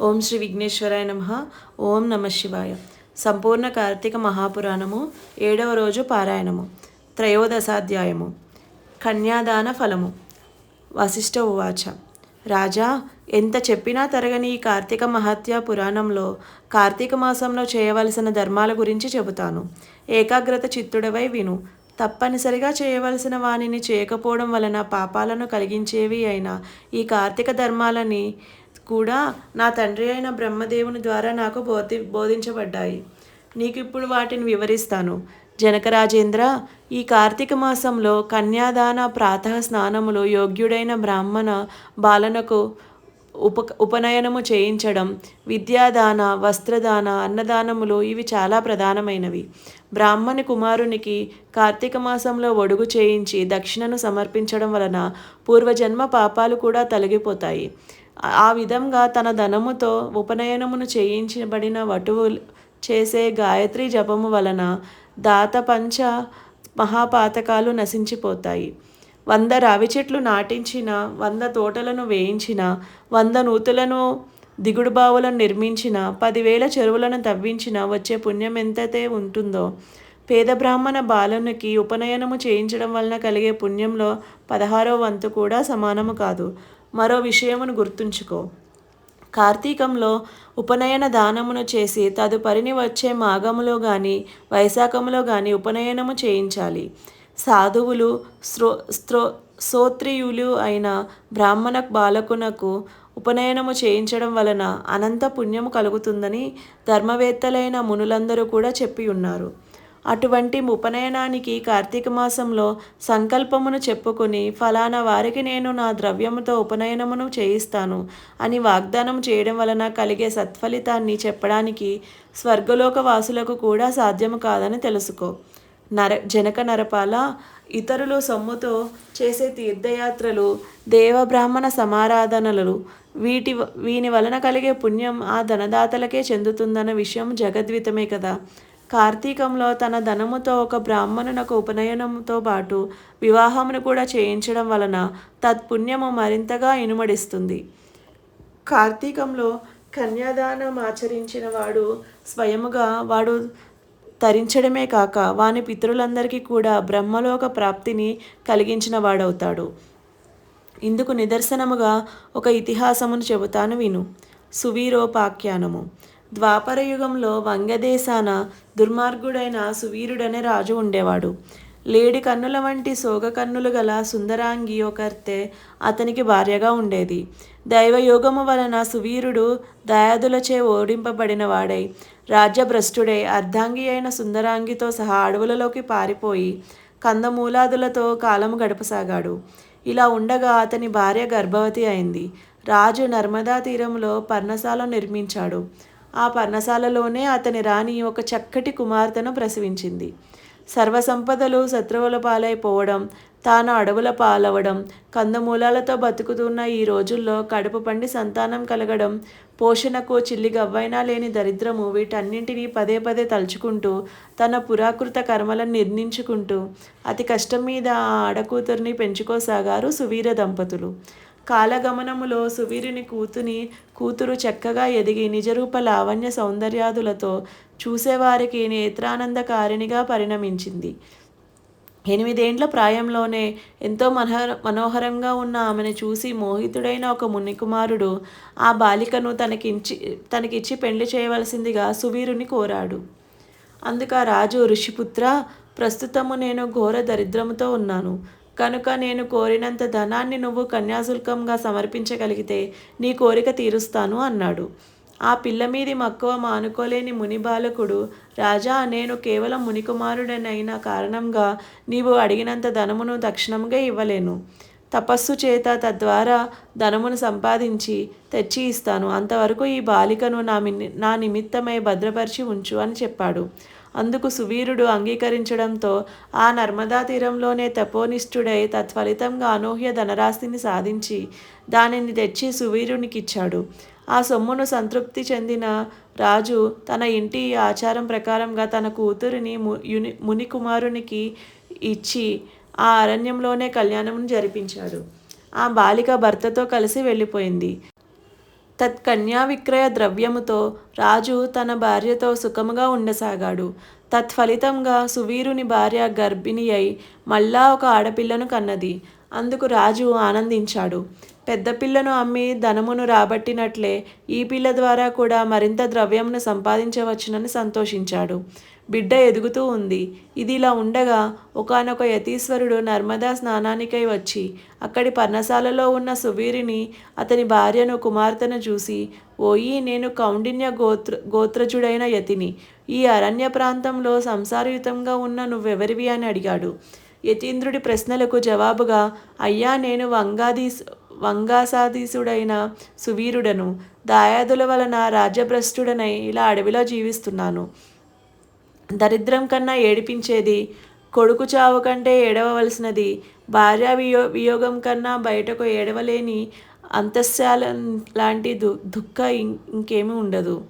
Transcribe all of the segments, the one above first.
ఓం శ్రీ విఘ్నేశ్వరాయ నమ. ఓం నమ శివాయ. సంపూర్ణ కార్తీక మహాపురాణము ఏడవ రోజు పారాయణము. త్రయోదశాధ్యాయము. కన్యాదాన ఫలము. వశిష్ఠ ఉవాచ. రాజా ఎంత చెప్పినా తరగని ఈ కార్తీక మహత్య పురాణంలో కార్తీక మాసంలో చేయవలసిన ధర్మాల గురించి చెబుతాను. ఏకాగ్రత చిత్తుడవై విను. తప్పనిసరిగా చేయవలసిన వానిని చేయకపోవడం వలన పాపాలను కలిగించేవి అయిన ఈ కార్తీక ధర్మాలని కూడా నా తండ్రి అయిన బ్రహ్మదేవుని ద్వారా నాకు బోధి బోధించబడ్డాయి. నీకు ఇప్పుడు వాటిని వివరిస్తాను. జనకరాజేంద్ర ఈ కార్తీక మాసంలో కన్యాదాన ప్రాతః స్నానములు యోగ్యుడైన బ్రాహ్మణ బాలనకు ఉప ఉపనయనము చేయించడం విద్యాదాన వస్త్రదాన అన్నదానములు ఇవి చాలా ప్రధానమైనవి. బ్రాహ్మణి కుమారునికి కార్తీక మాసంలో ఒడుగు చేయించి దక్షిణను సమర్పించడం వలన పూర్వజన్మ పాపాలు కూడా తొలగిపోతాయి. ఆ విధంగా తన ధనముతో ఉపనయనమును చేయించబడిన వటువు చేసే గాయత్రి జపము వలన దాత పంచ మహాపాతకాలు నశించిపోతాయి. వంద రావి చెట్లు నాటించిన వంద తోటలను వేయించిన వంద నూతులను దిగుడు బావులను నిర్మించిన పదివేల చెరువులను తవ్వించిన వచ్చే పుణ్యం ఎంతతే ఉంటుందో పేద బ్రాహ్మణ బాలునికి ఉపనయనము చేయించడం వలన కలిగే పుణ్యంలో పదహారో వంతు కూడా సమానము కాదు. మరో విషయమును గుర్తుంచుకో. కార్తీకంలో ఉపనయన దానమును చేసి తదుపరిని వచ్చే మాఘములో గాని వైశాఖములో గాని ఉపనయనము చేయించాలి. సాధువులు స్రో స్త్రో శ్రోత్రియులు అయిన బ్రాహ్మణ బాలకునకు ఉపనయనము చేయించడం వలన అనంత పుణ్యము కలుగుతుందని ధర్మవేత్తలైన మునులందరూ కూడా చెప్పి ఉన్నారు. అటువంటి ఉపనయనానికి కార్తీక మాసంలో సంకల్పమును చెప్పుకుని ఫలానా వారికి నేను నా ద్రవ్యముతో ఉపనయనమును చేయిస్తాను అని వాగ్దానం చేయడం వలన కలిగే సత్ఫలితాన్ని చెప్పడానికి స్వర్గలోక వాసులకు కూడా సాధ్యము కాదని తెలుసుకో. నర జనక నరపాల ఇతరులు సొమ్ముతో చేసే తీర్థయాత్రలు దేవబ్రాహ్మణ సమారాధనలు వీటి వీని వలన కలిగే పుణ్యం ఆ ధనదాతలకే చెందుతుందన్న విషయం జగద్వితమే కదా. కార్తీకంలో తన ధనముతో ఒక బ్రాహ్మణునకు ఉపనయనంతో పాటు వివాహమును కూడా చేయించడం వలన తత్పుణ్యము మరింతగా ఇనుమడిస్తుంది. కార్తీకంలో కన్యాదానం ఆచరించిన వాడు స్వయముగా వాడు తరించడమే కాక వాని పితరులందరికీ కూడా బ్రహ్మలోక ప్రాప్తిని కలిగించిన వాడవుతాడు. ఇందుకు నిదర్శనముగా ఒక ఇతిహాసమును చెబుతాను విను. సువీరోపాఖ్యానము. ద్వాపరయుగంలో వంగదేశాన దుర్మార్గుడైన సువీరుడనే రాజు ఉండేవాడు. లేడి కన్నుల వంటి సోగ కన్నులు గల సుందరాంగి ఒకర్తె అతనికి భార్యగా ఉండేది. దైవయోగము వలన సువీరుడు దయాదులచే ఓడింపబడిన వాడై రాజ్యభ్రష్టుడై అర్ధాంగి అయిన సుందరాంగితో సహా అడవులలోకి పారిపోయి కందమూలాదులతో కాలము గడపసాగాడు. ఇలా ఉండగా అతని భార్య గర్భవతి అయింది. రాజు నర్మదా తీరంలో పర్ణశాల నిర్మించాడు. ఆ పర్ణశాలలోనే అతని రాణి ఒక చక్కటి కుమార్తెను ప్రసవించింది. సర్వసంపదలు శత్రువుల పాలైపోవడం తాను అడవుల పాలవడం కందమూలాలతో బతుకుతున్న ఈ రోజుల్లో కడుపు పండి సంతానం కలగడం పోషణకు చిల్లి గవ్వైనా లేని దరిద్రము వీటన్నింటినీ పదే పదే తలుచుకుంటూ తన పురాకృత కర్మలను నిర్ణయించుకుంటూ అతి కష్టం మీద ఆ ఆడకూతురిని పెంచుకోసాగారు సువీర దంపతులు. కాలగమనములో సువీరుని కూతుని కూతురు చక్కగా ఎదిగి నిజరూప లావణ్య సౌందర్యాదులతో చూసేవారికి నేత్రానందకారిణిగా పరిణమించింది. ఎనిమిదేండ్ల ప్రాయంలోనే ఎంతో మనోహర మనోహరంగా ఉన్న ఆమెను చూసి మోహితుడైన ఒక మునికుమారుడు ఆ బాలికను తనకించి తనకిచ్చి పెళ్ళి చేయవలసిందిగా సువీరుని కోరాడు. అందుక రాజు ఋషిపుత్ర ప్రస్తుతము నేను ఘోర దరిద్రముతో ఉన్నాను. కనుక నేను కోరినంత ధనాన్ని నువ్వు కన్యాశుల్కంగా సమర్పించగలిగితే నీ కోరిక తీరుస్తాను అన్నాడు. ఆ పిల్ల మీది మక్కువ మానుకోలేని ముని బాలకుడు రాజా నేను కేవలం మునికుమారుడనైన కారణంగా నీవు అడిగినంత ధనమును దక్షిణంగా ఇవ్వలేను. తపస్సు చేత తద్వారా ధనమును సంపాదించి తెచ్చి ఇస్తాను. అంతవరకు ఈ బాలికను నా నా నిమిత్తమై భద్రపరిచి ఉంచు అని చెప్పాడు. అందుకు సువీరుడు అంగీకరించడంతో ఆ నర్మదా తీరంలోనే తపోనిష్ఠుడై తత్ఫలితంగా అనూహ్య ధనరాశిని సాధించి దానిని తెచ్చి సువీరునికిచ్చాడు. ఆ సొమ్మును సంతృప్తి చెందిన రాజు తన ఇంటి ఆచారం ప్రకారంగా తన కూతురిని ముని మునికుమారునికి ఇచ్చి ఆ అరణ్యంలోనే కళ్యాణం జరిపించాడు. ఆ బాలిక భర్తతో కలిసి వెళ్ళిపోయింది. తత్కన్యా విక్రయ ద్రవ్యముతో రాజు తన భార్యతో సుఖముగా ఉండసాగాడు. తత్ఫలితంగా సువీరుని భార్య గర్భిణి అయి మళ్ళా ఒక ఆడపిల్లను కన్నది. అందుకు రాజు ఆనందించాడు. పెద్ద పిల్లను అమ్మి ధనమును రాబట్టినట్లే ఈ పిల్ల ద్వారా కూడా మరింత ద్రవ్యమును సంపాదించవచ్చునని సంతోషించాడు. బిడ్డ ఎదుగుతూ ఉంది. ఇది ఇలా ఉండగా ఒకానొక యతీశ్వరుడు నర్మదా స్నానానికై వచ్చి అక్కడి పర్ణశాలలో ఉన్న సువీరిని అతని భార్యను కుమార్తెను చూసి ఓయి నేను కౌండిన్య గోత్ర గోత్రజుడైన యతిని. ఈ అరణ్య ప్రాంతంలో సంసారయుతంగా ఉన్న నువ్వెవరివి అని అడిగాడు. యతీంద్రుడి ప్రశ్నలకు జవాబుగా అయ్యా నేను వంగాదీస్ వంగాసాధీసుడైన సువీరుడను. దాయాదుల వలన రాజ్యభ్రష్టుడనై ఇలా అడవిలో జీవిస్తున్నాను. దరిద్రం కన్నా ఏడిపించేది కొడుకు చావు కంటే ఏడవలసినది భార్య వియో వియోగం కన్నా బయటకు ఏడవలేని అంతఃశాల లాంటి దు దుఃఖ ఇం- ఇంకేమీ ఉండదు.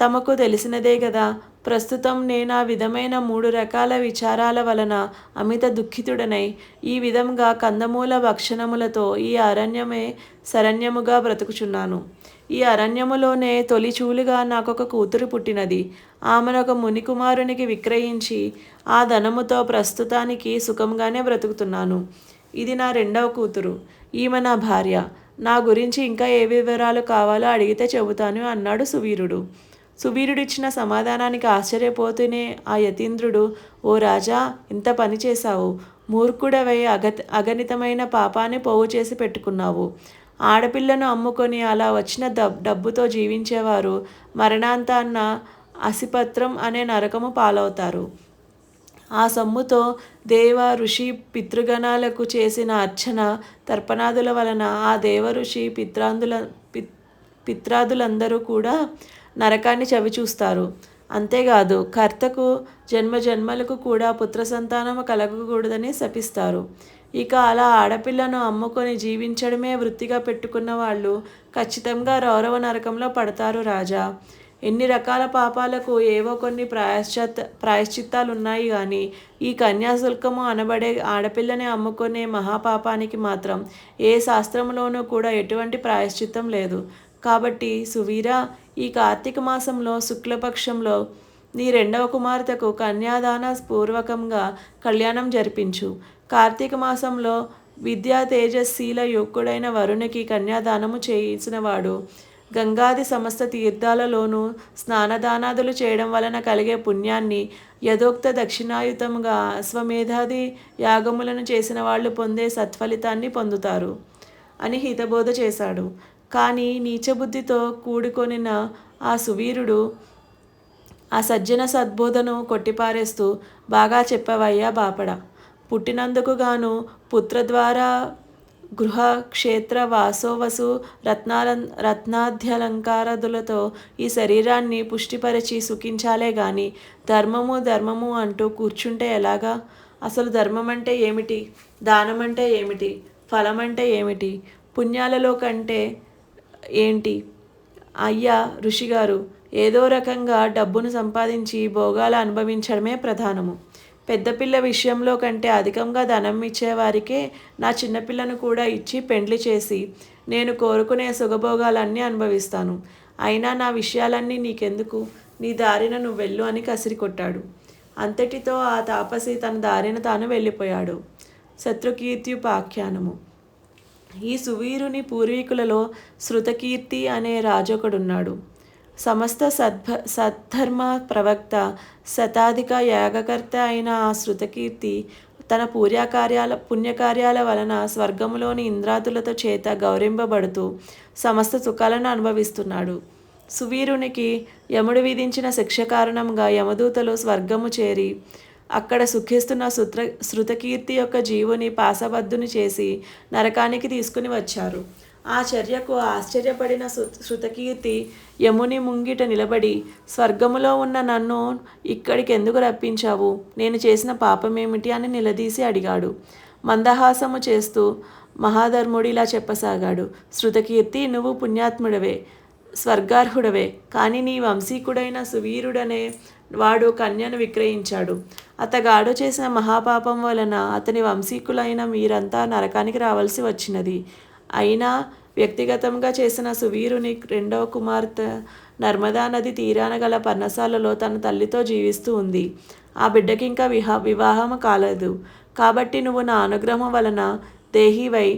తమకు తెలిసినదే కదా ప్రస్తుతం నేను ఆ విధమైన మూడు రకాల విచారాల వలన అమిత దుఃఖితుడనై ఈ విధంగా కందమూల భక్షణములతో ఈ అరణ్యమే శరణ్యముగా బ్రతుకుచున్నాను. ఈ అరణ్యములోనే తొలిచూలుగా నాకొక కూతురు పుట్టినది. ఆమెను ఒక మునికుమారునికి విక్రయించి ఆ ధనముతో ప్రస్తుతానికి సుఖంగానే బ్రతుకుతున్నాను. ఇది నా రెండవ కూతురు. ఈమె నా భార్య. నా గురించి ఇంకా ఏ వివరాలు కావాలో అడిగితే చెబుతాను అన్నాడు సువీరుడు. సువీరుడిచ్చిన సమాధానానికి ఆశ్చర్యపోతూనే ఆ యతీంద్రుడు ఓ రాజా ఇంత పని చేశావు. మూర్ఖుడవై అగత అగణితమైన పాపాన్ని పోగు చేసి పెట్టుకున్నావు. ఆడపిల్లను అమ్ముకొని అలా వచ్చిన డబ్ డబ్బుతో జీవించేవారు మరణాంతాన్న అసిపత్రం అనే నరకము పాలవుతారు. ఆ సొమ్ముతో దేవ ఋషి పితృగణాలకు చేసిన అర్చన తర్పణాదుల వలన ఆ దేవ ఋషి పిత్రాందుల పిత్ పిత్రాదులందరూ కూడా నరకాన్ని చవిచూస్తారు. అంతేకాదు కర్తకు జన్మ జన్మలకు కూడా పుత్ర సంతానము కలగకూడదని శపిస్తారు. ఇక అలా ఆడపిల్లను అమ్ముకొని జీవించడమే వృత్తిగా పెట్టుకున్న వాళ్ళు ఖచ్చితంగా రౌరవ నరకంలో పడతారు రాజా. ఎన్ని రకాల పాపాలకు ఏవో కొన్ని ప్రాయశ్చిత్త ప్రాయశ్చిత్తాలు ఉన్నాయి కానీ ఈ కన్యాశుల్కము అనబడే ఆడపిల్లని అమ్ముకునే మహాపాపానికి మాత్రం ఏ శాస్త్రంలోనూ కూడా ఎటువంటి ప్రాయశ్చిత్తం లేదు. కాబట్టి సువీరా ఈ కార్తీక మాసంలో శుక్లపక్షంలో నీ రెండవ కుమార్తెకు కన్యాదాన పూర్వకంగా కళ్యాణం జరిపించు. కార్తీక మాసంలో విద్యా తేజశీల యువకుడైన వరునికి కన్యాదానము చేయించినవాడు గంగాది సమస్త తీర్థాలలోనూ స్నానదానాదులు చేయడం వలన కలిగే పుణ్యాన్ని యథోక్త దక్షిణాయుతముగా అశ్వమేధాది యాగములను చేసిన వాళ్ళు పొందే సత్ఫలితాన్ని పొందుతారు అని హితబోధ చేశాడు. కానీ నీచబుద్ధితో కూడుకొనిన ఆ సువీరుడు ఆ సజ్జన సద్బోధను కొట్టిపారేస్తూ బాగా చెప్పవయ్యా బాపడ! పుట్టినందుకు గాను పుత్ర ద్వారా గృహ క్షేత్ర వాసోవసు రత్నాల రత్నాధ్యలంకారదులతో ఈ శరీరాన్ని పుష్టిపరిచి సుఖించాలే గాని ధర్మము ధర్మము అంటూ కూర్చుంటే ఎలాగా? అసలు ధర్మం అంటే ఏమిటి? దానం అంటే ఏమిటి? ఫలం అంటే ఏమిటి? పుణ్యాలలో కంటే ఏంటి? అయ్యా ఋషిగారు ఏదో రకంగా డబ్బును సంపాదించి భోగాలు అనుభవించడమే ప్రధానము. పెద్దపిల్ల విషయంలో కంటే అధికంగా ధనం ఇచ్చేవారికే నా చిన్నపిల్లను కూడా ఇచ్చి పెండ్లి చేసి నేను కోరుకునే సుఖభోగాలన్నీ అనుభవిస్తాను. అయినా నా విషయాలన్నీ నీకెందుకు? నీ దారిన నువ్వు వెళ్ళు అని కసిరి కొట్టాడు. అంతటితో ఆ తాపసి తన దారిన తాను వెళ్ళిపోయాడు. శత్రుకీర్త్యుపాఖ్యానము ఈ సువీరుని పూర్వీకులలో శృతకీర్తి అనే రాజొకడున్నాడు. సమస్త సద్భ సద్ధర్మ ప్రవక్త శతాధిక యాగకర్త అయిన ఆ శృతకీర్తి తన పూర్యకార్యాల పుణ్యకార్యాల వలన స్వర్గములోని ఇంద్రాదులతో చేత గౌరవింపబడుతూ సమస్త సుఖాలను అనుభవిస్తున్నాడు. సువీరునికి యముడు విధించిన శిక్ష కారణంగా యమదూతలు స్వర్గము చేరి అక్కడ సుఖిస్తున్న శృత శృతకీర్తి యొక్క జీవుని పాసబద్దుని చేసి నరకానికి తీసుకుని వచ్చారు. ఆ చర్యకు ఆశ్చర్యపడిన శృతకీర్తి యముని ముంగిట నిలబడి స్వర్గములో ఉన్న నన్ను ఇక్కడికి ఎందుకు రప్పించావు? నేను చేసిన పాపమేమిటి? అని నిలదీసి అడిగాడు. మందహాసము చేస్తూ మహాధర్ముడు ఇలా చెప్పసాగాడు. శృతకీర్తి నువ్వు పుణ్యాత్ముడవే స్వర్గార్హుడవే కానీ నీ వంశీకుడైన సువీరుడనే వాడు కన్యను విక్రయించాడు. అతగాడు చేసిన మహాపాపం వలన అతని వంశీకులైన మీరంతా నరకానికి రావాల్సి వచ్చినది. అయినా వ్యక్తిగతంగా చేసిన సువీరుని రెండవ కుమార్తె నర్మదా నది తీరాన గల పర్ణశాలలో తన తల్లితో జీవిస్తూ ఉంది. ఆ బిడ్డకి ఇంకా విహా వివాహం కాలేదు. కాబట్టి నువ్వు నా అనుగ్రహం వలన దేహివై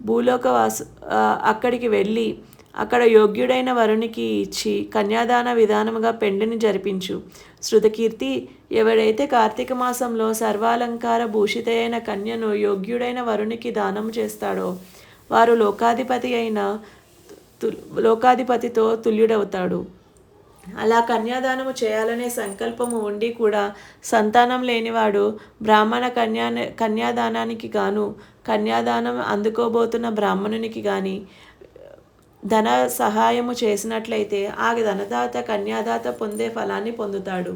భూలోకవాసు వాసు అక్కడికి వెళ్ళి అక్కడ యోగ్యుడైన వరునికి ఇచ్చి కన్యాదాన విధానముగా పెండిని జరిపించు. శృతకీర్తి ఎవడైతే కార్తీక మాసంలో సర్వాలంకార భూషితైన కన్యను యోగ్యుడైన వరునికి దానం చేస్తాడో వారు లోకాధిపతి అయిన లోకాధిపతితో తుల్యుడవుతాడు. అలా కన్యాదానము చేయాలనే సంకల్పము ఉండి కూడా సంతానం లేనివాడు బ్రాహ్మణ కన్యా కన్యాదానానికి గాను కన్యాదానం అందుకోబోతున్న బ్రాహ్మణునికి కానీ ధన సహాయము చేసినట్లయితే ఆ ధనదాత కన్యాదాత పొందే ఫలాన్ని పొందుతాడు.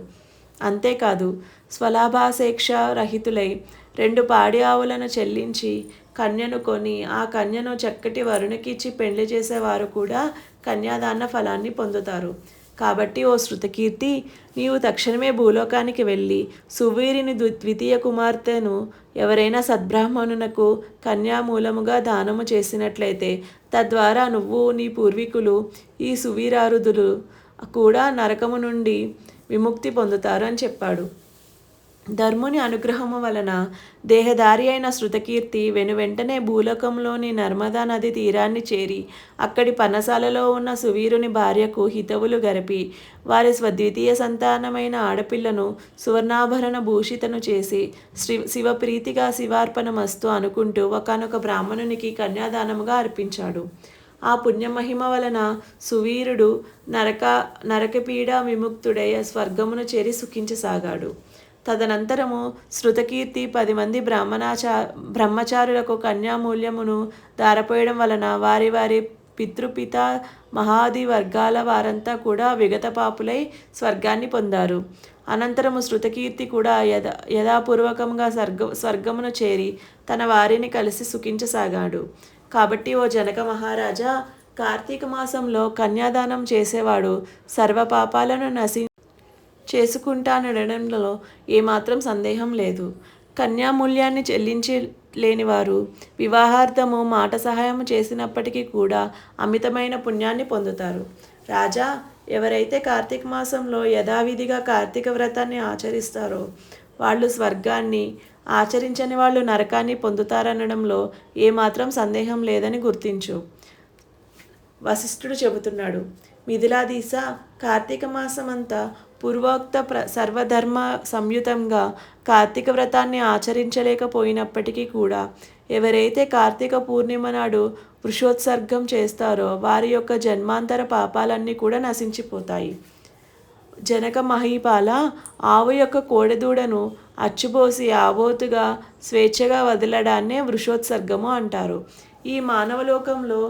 అంతేకాదు స్వలాభాసేక్ష రహితులై రెండు పాడి ఆవులను చెల్లించి కన్యను కొని ఆ కన్యను చక్కటి వరుణకిచ్చి పెళ్ళి చేసేవారు కూడా కన్యాదాన ఫలాన్ని పొందుతారు. కాబట్టి ఓ శృతకీర్తి నీవు తక్షణమే భూలోకానికి వెళ్ళి సువీరిని ద్వి- ద్వితీయ కుమార్తెను ఎవరైనా సద్బ్రాహ్మణునకు కన్యామూలముగా దానము చేసినట్లయితే తద్వారా నువ్వు నీ పూర్వీకులు ఈ సువీరారుదులు కూడా నరకము నుండి విముక్తి పొందుతారు అని చెప్పాడు. ధర్ముని అనుగ్రహము వలన దేహదారి అయిన శృతకీర్తి వెను వెంటనే భూలోకంలోని నర్మదా నది తీరాన్ని చేరి అక్కడి పనసాలలో ఉన్న సువీరుని భార్యకు హితవులు గరిపి వారి స్వద్వితీయ సంతానమైన ఆడపిల్లను సువర్ణాభరణ భూషితను చేసి శ్రీ శివప్రీతిగా శివార్పణమస్తు అనుకుంటూ ఒకనొక బ్రాహ్మణునికి కన్యాదానముగా అర్పించాడు. ఆ పుణ్యమహిమ వలన సువీరుడు నరక నరకపీడ విముక్తుడై స్వర్గమును చేరి సుఖించసాగాడు. తదనంతరము శృతకీర్తి పది మంది బ్రాహ్మణాచా బ్రహ్మచారులకు కన్యామూల్యమును దారపోయడం వలన వారి వారి పితృపిత మహాది వర్గాల వారంతా కూడా విగత పాపులై స్వర్గాన్ని పొందారు. అనంతరము శృతకీర్తి కూడా యథా యథాపూర్వకంగా స్వర్గ స్వర్గమును చేరి తన వారిని కలిసి సుఖించసాగాడు. కాబట్టి ఓ జనక మహారాజా కార్తీక మాసంలో కన్యాదానం చేసేవాడు సర్వ పాపాలను నశి చేసుకుంటానడంలో ఏమాత్రం సందేహం లేదు. కన్యామూల్యాన్ని చెల్లించి లేనివారు వివాహార్థము మాట సహాయం చేసినప్పటికీ కూడా అమితమైన పుణ్యాన్ని పొందుతారు. రాజా ఎవరైతే కార్తీక మాసంలో యథావిధిగా కార్తీక వ్రతాన్ని ఆచరిస్తారో వాళ్ళు స్వర్గాన్ని ఆచరించని వాళ్ళు నరకాన్ని పొందుతారనడంలో ఏమాత్రం సందేహం లేదని గుర్తించు. వశిష్ఠుడు చెబుతున్నాడు మిథిలాదీస కార్తీక మాసమంతా పూర్వోక్త ప్ర సర్వధర్మ సంయుతంగా కార్తీక వ్రతాన్ని ఆచరించలేకపోయినప్పటికీ కూడా ఎవరైతే కార్తీక పూర్ణిమ నాడు వృషోత్సర్గం చేస్తారో వారి యొక్క జన్మాంతర పాపాలన్నీ కూడా నశించిపోతాయి. జనక మహీపాల ఆవు యొక్క కోడెదూడను అచ్చుబోసి ఆబోతుగా స్వేచ్ఛగా వదలడాన్నే వృషోత్సర్గము అంటారు. ఈ మానవలోకంలో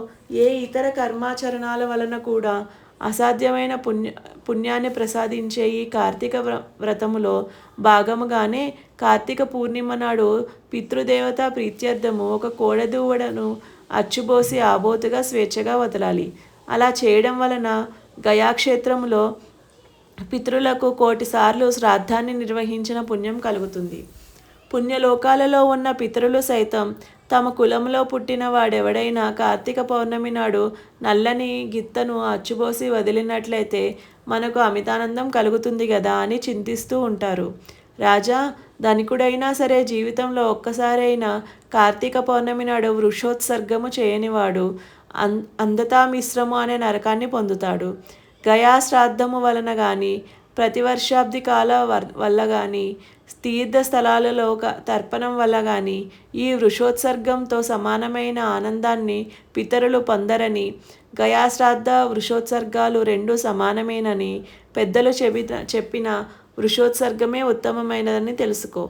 ఏ ఇతర కర్మాచరణాల వలన కూడా అసాధ్యమైన పుణ్య పుణ్యాన్ని ప్రసాదించే ఈ కార్తీక వ్ర వ్రతములో భాగముగానే కార్తీక పూర్ణిమ నాడు పితృదేవత ప్రీత్యర్థము ఒక కోడెదూవడను అచ్చుబోసి ఆబోతుగా స్వేచ్ఛగా వదలాలి. అలా చేయడం వలన గయాక్షేత్రములో పితృలకు కోటిసార్లు శ్రాద్ధాన్ని నిర్వహించిన పుణ్యం కలుగుతుంది. పుణ్యలోకాలలో ఉన్న పితరులు సైతం తమ కులంలో పుట్టిన వాడెవడైనా కార్తీక పౌర్ణమి నాడు నల్లని గిత్తను అచ్చుబోసి వదిలినట్లయితే మనకు అమితానందం కలుగుతుంది కదా అని చింతిస్తూ ఉంటారు. రాజా ధనికుడైనా సరే జీవితంలో ఒక్కసారైనా కార్తీక పౌర్ణమి నాడు వృషోత్సర్గము చేయనివాడు అం అందతామిశ్రము అనే నరకాన్ని పొందుతాడు. గయా శ్రాద్ధము వలన కానీ ప్రతివర్షాబ్ది కాల వల్ల కానీ తీర్థ స్థలాలలో క- తర్పణం వల్ల కానీ ఈ వృషోత్సర్గంతో సమానమైన ఆనందాన్ని పితరులు పొందరని గయాశ్రాద్ధ వృషోత్సర్గాలు రెండు సమానమేనని పెద్దలు చెబిన చెప్పిన వృషోత్సర్గమే ఉత్తమమైనదని తెలుసుకో.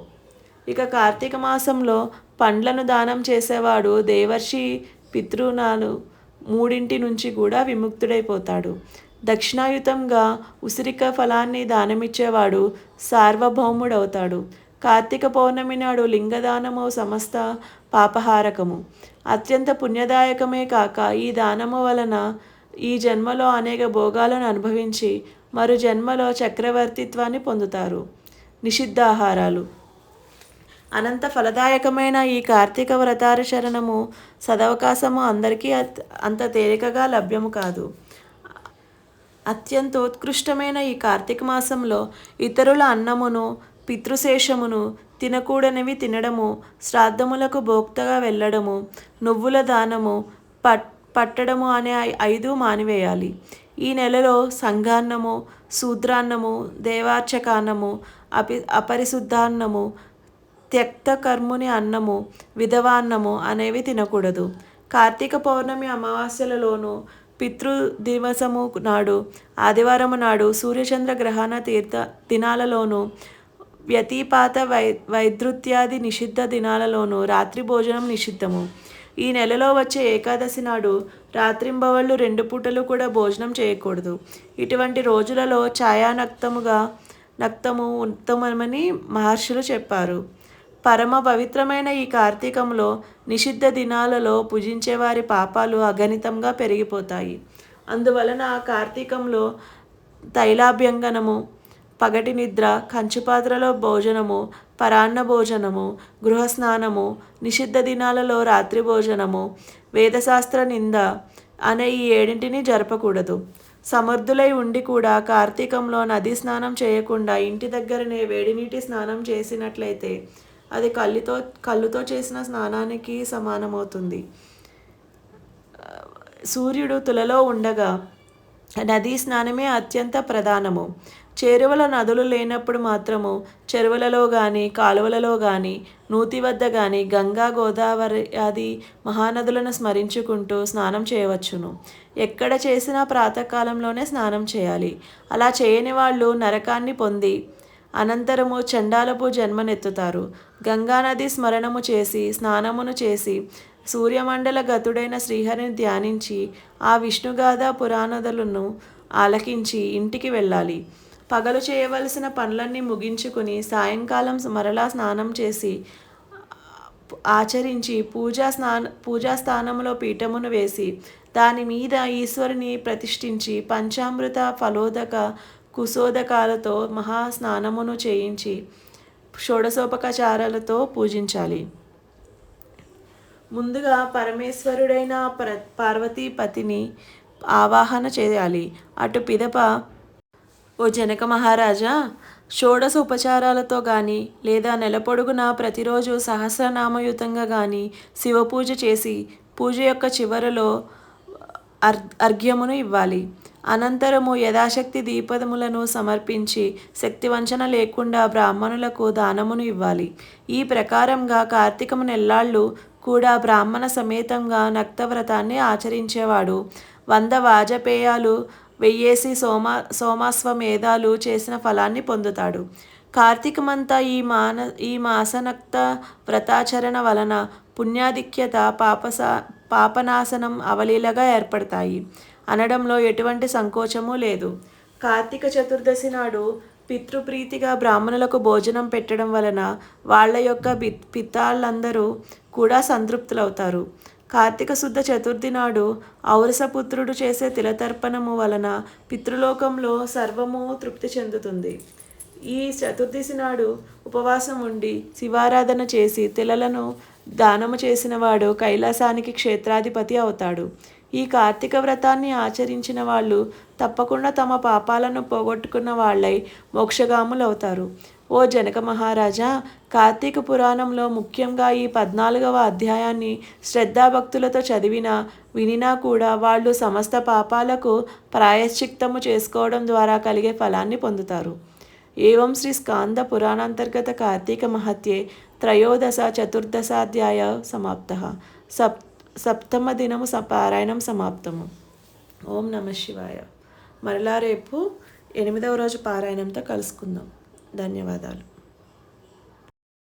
ఇక కార్తీక మాసంలో పండ్లను దానం చేసేవాడు దేవర్షి పితృనాలు మూడింటి నుంచి కూడా విముక్తుడైపోతాడు. దక్షిణాయుతంగా ఉసిరిక ఫలాన్ని దానమిచ్చేవాడు సార్వభౌముడవుతాడు. కార్తీక పౌర్ణమి నాడు లింగదానము సమస్త పాపహారకము. అత్యంత పుణ్యదాయకమే కాక ఈ దానము వలన ఈ జన్మలో అనేక భోగాలను అనుభవించి మరు జన్మలో చక్రవర్తిత్వాన్ని పొందుతారు. నిషిద్ధాహారాలు. అనంత ఫలదాయకమైన ఈ కార్తీక వ్రతాచరణము సదవకాశము అందరికీ అంత తేలికగా లభ్యము కాదు. అత్యంత ఉత్కృష్టమైన ఈ కార్తీక మాసంలో ఇతరుల అన్నమును పితృశేషమును తినకూడనివి తినడము శ్రాద్ధములకు భోక్తగా వెళ్ళడము నువ్వుల దానము పట్ పట్టడము అనే ఐ- ఐదు మానివేయాలి. ఈ నెలలో సంఘాన్నము శూద్రాన్నము దేవార్చకాన్నము అపి అపరిశుద్ధాన్నము త్యక్త కర్ముని అన్నము విధవాన్నము అనేవి తినకూడదు. కార్తీక పౌర్ణమి అమావాస్యలలోనూ పితృ దివసము నాడు ఆదివారము నాడు సూర్యచంద్ర గ్రహణ తీర్థ దినాలలోనూ వ్యతిపాత వై వైద్రుత్యాది నిషిద్ధ దినాలలోనూ రాత్రి భోజనం నిషిద్ధము. ఈ నెలలో వచ్చే ఏకాదశి నాడు రాత్రింబవళ్ళు రెండు పూటలు కూడా భోజనం చేయకూడదు. ఇటువంటి రోజులలో ఛాయానక్తముగా నక్తము ఉత్తమమని మహర్షులు చెప్పారు. పరమ పవిత్రమైన ఈ కార్తీకంలో నిషిద్ధ దినాలలో పూజించే వారి పాపాలు అగణితంగా పెరిగిపోతాయి. అందువలన ఆ కార్తీకంలో తైలాభ్యంగనము పగటి నిద్ర కంచుపాత్రలో భోజనము పరాన్న భోజనము గృహస్నానము నిషిద్ధ దినాలలో రాత్రి భోజనము వేదశాస్త్ర నింద అనే ఈ ఏడింటిని జరపకూడదు. సమర్థులై ఉండి కూడా కార్తీకంలో నదీ స్నానం చేయకుండా ఇంటి దగ్గరనే వేడి నీటి స్నానం చేసినట్లయితే అది కళ్ళుతో కళ్ళుతో చేసిన స్నానానికి సమానమవుతుంది. సూర్యుడు తులలో ఉండగా నదీ స్నానమే అత్యంత ప్రధానము. చేరువల నదులు లేనప్పుడు మాత్రము చెరువులలో కానీ కాలువలలో కానీ నూతి వద్ద కానీ గంగా గోదావరి ఆది మహానదులను స్మరించుకుంటూ స్నానం చేయవచ్చును. ఎక్కడ చేసినా ప్రాతకాలంలోనే స్నానం చేయాలి. అలా చేయని వాళ్ళు నరకాన్ని పొంది అనంతరము చండాలపు జన్మనెత్తుతారు. గంగానది స్మరణము చేసి స్నానమును చేసి సూర్యమండల గతుడైన శ్రీహరిని ధ్యానించి ఆ విష్ణుగాథ పురాణదులను ఆలకించి ఇంటికి వెళ్ళాలి. పగలు చేయవలసిన పనులన్నీ ముగించుకుని సాయంకాలం మరలా స్నానం చేసి ఆచరించి పూజా స్నాన పూజా స్థానంలో పీఠమును వేసి దాని మీద ఈశ్వరుని ప్రతిష్ఠించి పంచామృత ఫలోదక కుశోదకాలతో మహా స్నానమును చేయించి షోడసోపకచారాలతో పూజించాలి. ముందుగా పరమేశ్వరుడైన ప్ర పార్వతీపతిని ఆవాహన చేయాలి. అటు పిదప ఓ జనక మహారాజా షోడశ ఉపచారాలతో కానీ లేదా నెలపొడుగున ప్రతిరోజు సహస్రనామయుతంగా కానీ శివపూజ చేసి పూజ యొక్క చివరలో అర్ అర్ఘ్యమును ఇవ్వాలి. అనంతరము యథాశక్తి దీపములను సమర్పించి శక్తివంచన లేకుండా బ్రాహ్మణులకు దానమును ఇవ్వాలి. ఈ ప్రకారంగా కార్తీకము నెల్లాళ్ళు కూడా బ్రాహ్మణ సమేతంగా నక్తవ్రతాన్ని ఆచరించేవాడు. వంద వాజపేయాలు వెయ్యేసి సోమ సోమాస్వమేధాలు చేసిన ఫలాన్ని పొందుతాడు. కార్తీకమంతా ఈ మాన ఈ మాసనక్త వ్రతాచరణ వలన పుణ్యాధిక్యత పాపస పాపనాశనం అవలీలగా ఏర్పడతాయి. అనడంలో ఎటువంటి సంకోచము లేదు. కార్తీక చతుర్దశి నాడు పితృప్రీతిగా బ్రాహ్మణులకు భోజనం పెట్టడం వలన వాళ్ళ యొక్క బి పితాళ్ళందరూ కూడా సంతృప్తులవుతారు. కార్తీక శుద్ధ చతుర్థి నాడు ఔరసపుత్రుడు చేసే తిలతర్పణము వలన పితృలోకంలో సర్వము తృప్తి చెందుతుంది. ఈ చతుర్దశి నాడు ఉపవాసం ఉండి శివారాధన చేసి తిలలను దానము చేసిన వాడు కైలాసానికి క్షేత్రాధిపతి అవుతాడు. ఈ కార్తీక వ్రతాన్ని ఆచరించిన వాళ్ళు తప్పకుండా తమ పాపాలను పోగొట్టుకున్న వాళ్ళై మోక్షగాములవుతారు. ఓ జనక మహారాజా కార్తీక పురాణంలో ముఖ్యంగా ఈ పద్నాలుగవ అధ్యాయాన్ని శ్రద్ధాభక్తులతో చదివినా వినినా కూడా వాళ్ళు సమస్త పాపాలకు ప్రాయశ్చిత్తము చేసుకోవడం ద్వారా కలిగే ఫలాన్ని పొందుతారు. ఏవం శ్రీ స్కాంద పురాణాంతర్గత కార్తీక మహత్యే త్రయోదశ చతుర్దశాధ్యాయ సమాప్త. సప్ సప్తమ దినము స పారాయణం సమాప్తము. ఓం నమ శివాయ. మరలా రేపు ఎనిమిదవ రోజు పారాయణంతో కలుసుకుందాం. ధన్యవాదాలు.